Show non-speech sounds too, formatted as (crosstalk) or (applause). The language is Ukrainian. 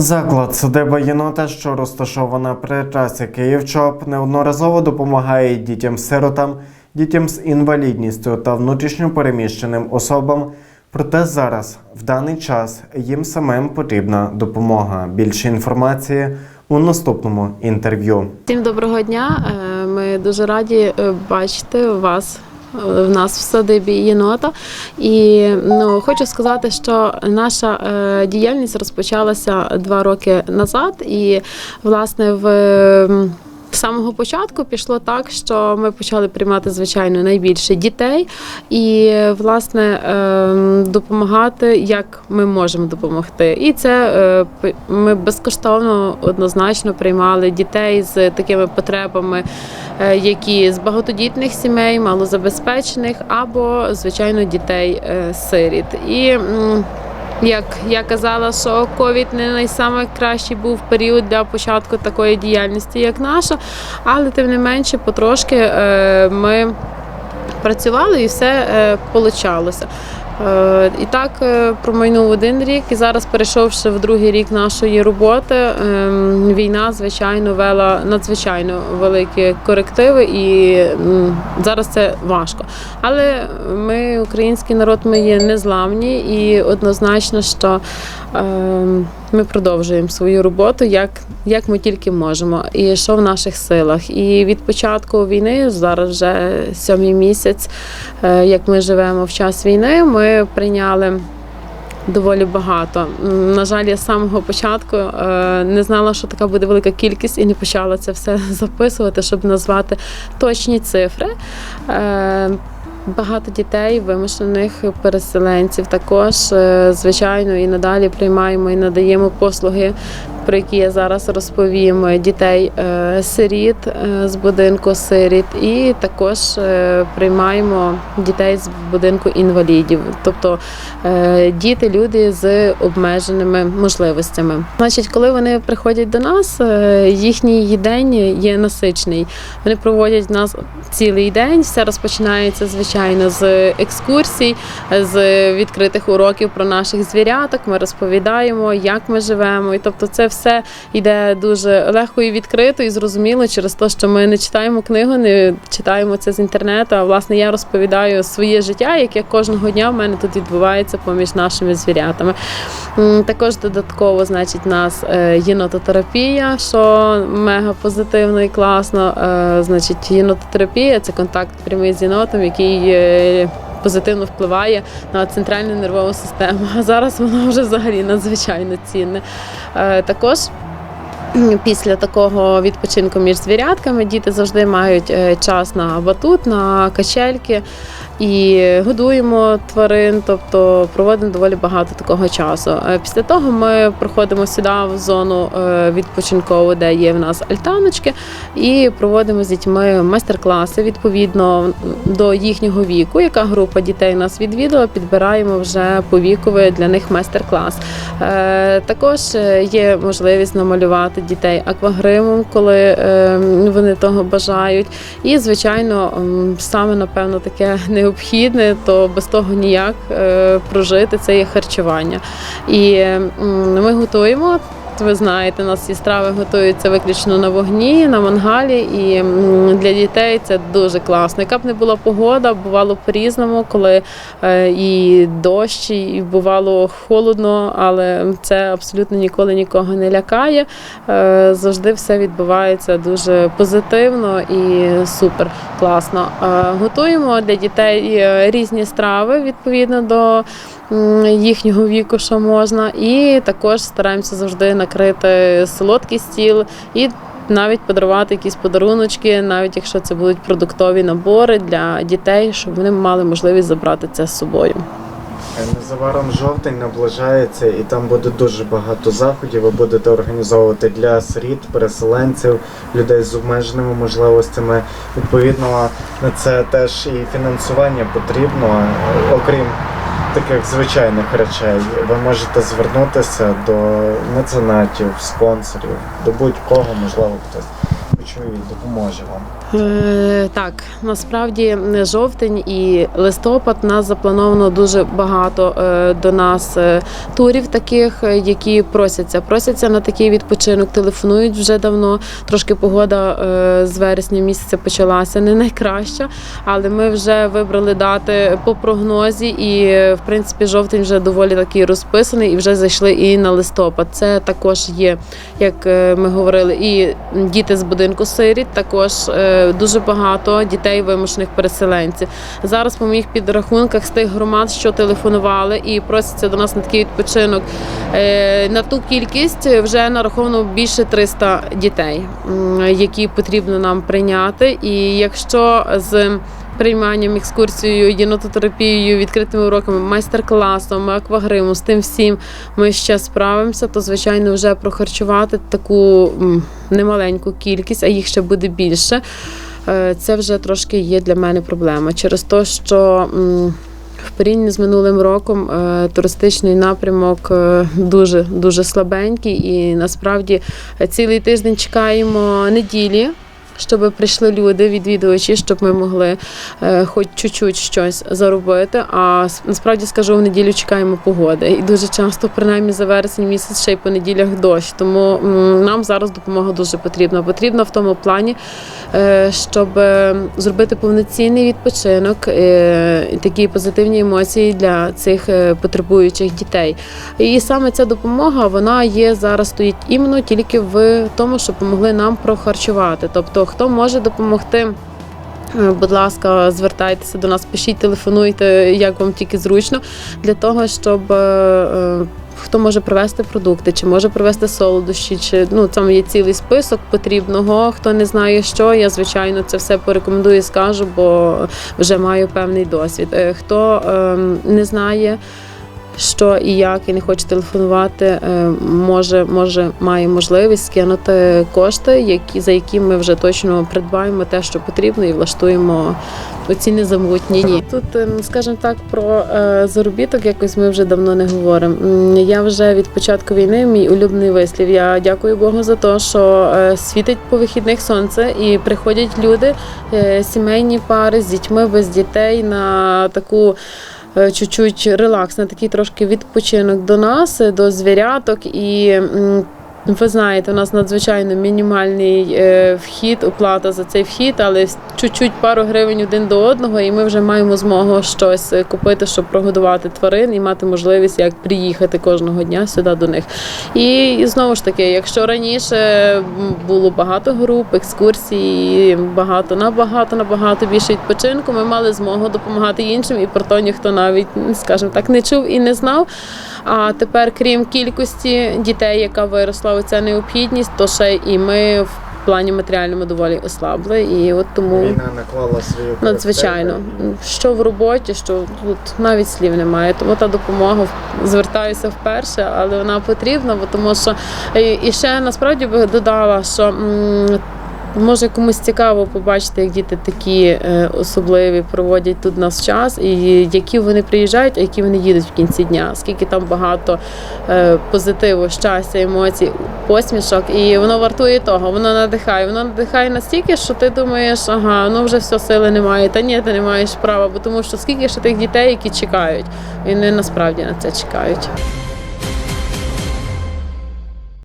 Заклад садиба єнота, що розташована при трасі Київ-Чоп, неодноразово допомагає дітям-сиротам, дітям з інвалідністю та внутрішньо переміщеним особам. Проте зараз, в даний час, їм самим потрібна допомога. Більше інформації у наступному інтерв'ю. Всім доброго дня. Е, Ми дуже раді е, бачити вас. Е, В нас в садибі єнота, і ну хочу сказати, що наша е, діяльність розпочалася два роки назад, і власне в з самого початку пішло так, що ми почали приймати звичайно найбільше дітей, і власне ем, допомагати, як ми можемо допомогти. І це е, ми безкоштовно однозначно приймали дітей з такими потребами, е, які з багатодітних сімей, малозабезпечених, або звичайно дітей е, сиріт. І як я казала, що ковід не найкращий був період для початку такої діяльності, як наша, але тим не менше, потрошки е, ми працювали і все е, получалося. Е, І так е, промайнув один рік, і зараз, перейшовши в другий рік нашої роботи, ем, війна, звичайно, вела надзвичайно великі корективи, і зараз це важко. Але ми, український народ, ми є незламні і однозначно, що ем, ми продовжуємо свою роботу, як, як ми тільки можемо, і що в наших силах. І від початку війни, зараз вже сьомий місяць, е, як ми живемо в час війни, ми прийняли. Доволі багато. На жаль, я з самого початку е, не знала, що така буде велика кількість, і не почала це все (laughs) записувати, щоб назвати точні цифри. Багато дітей, вимушених переселенців. Також, е, звичайно, і надалі приймаємо і надаємо послуги, про які я зараз розповім. Дітей е, сиріт е, з будинку сиріт, і також е, приймаємо дітей з будинку інвалідів, тобто е, діти, люди з обмеженими можливостями. Значить, коли вони приходять до нас, е, їхній день є насичений. Вони проводять в нас цілий день. Все розпочинається звичайно з екскурсій, з відкритих уроків про наших звіряток. Ми розповідаємо, як ми живемо. І тобто, це все йде дуже легко і відкрито, і зрозуміло через те, що ми не читаємо книгу, не читаємо це з інтернету. А власне я розповідаю своє життя, яке кожного дня в мене тут відбувається поміж нашими звірятами. Також додатково, значить, у нас е, єнототерапія, що мега позитивно і класно. Е, Значить, єнототерапія це контакт прямий з єнотом, який е, позитивно впливає на центральну нервову систему. А зараз воно вже взагалі надзвичайно цінне. Е, Також Після такого відпочинку між звірятками діти завжди мають е, час на батут, на качельки і годуємо тварин, тобто проводимо доволі багато такого часу. Е, Після того ми проходимо сюди в зону е, відпочинкову, де є в нас альтаночки, і проводимо з дітьми майстер-класи відповідно до їхнього віку. Яка група дітей нас відвідала, підбираємо вже по вікові для них майстер-клас. Е, Також є можливість намалювати дітей аквагримом, коли вони того бажають. І, звичайно, саме напевно таке необхідне, то без того ніяк е, прожити це є харчування. І ми готуємо. Ви знаєте, у нас ці страви готуються виключно на вогні, на мангалі, і для дітей це дуже класно. Яка б не була погода, бувало по-різному, коли е, і дощ, і бувало холодно, але це абсолютно ніколи нікого не лякає. Е, Завжди все відбувається дуже позитивно і супер класно. Е, Готуємо для дітей різні страви відповідно до їхнього віку, що можна, і також стараємося завжди накрити солодкий стіл і. Навіть подарувати якісь подаруночки, навіть якщо це будуть продуктові набори для дітей, щоб вони мали можливість забрати це з собою. Е, Незабаром жовтень наближається, і там буде дуже багато заходів. Ви будете організовувати для сиріт, переселенців, людей з обмеженими можливостями. Відповідно, на це теж і фінансування потрібно, е, окрім таких звичайних речей. Ви можете звернутися до меценатів, спонсорів, до будь-кого, можливо, хтось почує і допоможе вам. Е, Так, насправді е, жовтень і листопад нас заплановано дуже багато е, до нас турів таких, які просяться. Просяться на такий відпочинок, телефонують вже давно. Трошки погода з вересня місяця почалася не найкраща, але ми вже вибрали дати по прогнозі, і в принципі жовтень вже доволі такий розписаний, і вже зайшли і на листопад. Це також є, як ми говорили, і діти з будинку сиріт, також е, дуже багато дітей вимушених переселенців. Зараз по моїх підрахунках з тих громад, що телефонували і просяться до нас на такий відпочинок. е, На ту кількість вже нараховано більше 300 дітей, які потрібно нам прийняти. І якщо з прийманням, екскурсією, єнототерапією, відкритими уроками, майстер-класом, аквагриму, з тим всім ми ще справимося, то звичайно вже прохарчувати таку немаленьку кількість, а їх ще буде більше. е, Це вже трошки є для мене проблема через те, що. в порівнянні з минулим роком е, туристичний напрямок е, дуже дуже слабенький, і насправді цілий тиждень чекаємо неділі, щоб прийшли люди, відвідувачі, щоб ми могли е, хоч чуть-чуть щось заробити. А насправді скажу, в неділю чекаємо погоди. І дуже часто, принаймні за вересень місяць, ще й по неділях дощ. Тому нам зараз допомога дуже потрібна. Потрібна в тому плані, е, щоб е, зробити повноцінний відпочинок, і такі позитивні емоції для цих потребуючих дітей. І саме ця допомога вона є зараз стоїть іменно тільки в тому, що допомогли нам прохарчувати. Тобто, хто може допомогти. е, Будь ласка, звертайтеся до нас, пишіть, телефонуйте, як вам тільки зручно, для того, щоб е, е, хто може привезти продукти, чи може привезти солодощі, чи ну там є цілий список потрібного. Хто не знає, що я звичайно це все порекомендую, і скажу, бо вже маю певний досвід. Хто е, не знає що і як, і не хоче телефонувати, е, може, може, має можливість скинути кошти, які, за які ми вже точно придбаємо те, що потрібно, і влаштуємо оці незамутні дні. Тут, е, скажімо так, про е, заробіток якось ми вже давно не говоримо. Я вже від початку війни мій улюблений вислів. Я дякую Богу за те, що світить по вихідних сонце і приходять люди, сімейні пари з дітьми без дітей на таку чуть-чуть релакс, на такий трошки відпочинок до нас, е, до звіряток. І ви знаєте, у нас надзвичайно мінімальний е, вхід, оплата за цей вхід, але чуть-чуть пару гривень один до одного, і ми вже маємо змогу щось е, купити, щоб прогодувати тварин і мати можливість як приїхати кожного дня сюди до них. І, і знову ж таки, якщо раніше було багато груп, екскурсій, багато набагато набагато більше відпочинку, ми мали змогу допомагати іншим, і про то ніхто навіть, скажімо так, не чув і не знав. А тепер, крім кількості дітей, яка виросла оця необхідність, то ще і ми в плані матеріальному доволі ослабли. І от тому Війна наклала свою надзвичайно що в роботі, що тут навіть слів немає. Тому та допомога звертаюся вперше, але вона потрібна, бо тому що і, і ще насправді би додала, що. Може комусь цікаво побачити, як діти такі е, особливі проводять тут нас час, і які вони приїжджають, а які вони їдуть в кінці дня. Скільки там багато е, позитиву, щастя, емоцій, посмішок, і воно вартує того, воно надихає. Воно надихає настільки, що ти думаєш, ага, ну вже все сили немає. Та ні, ти не маєш права, бо тому що скільки ще тих дітей, які чекають, і вони насправді на це чекають.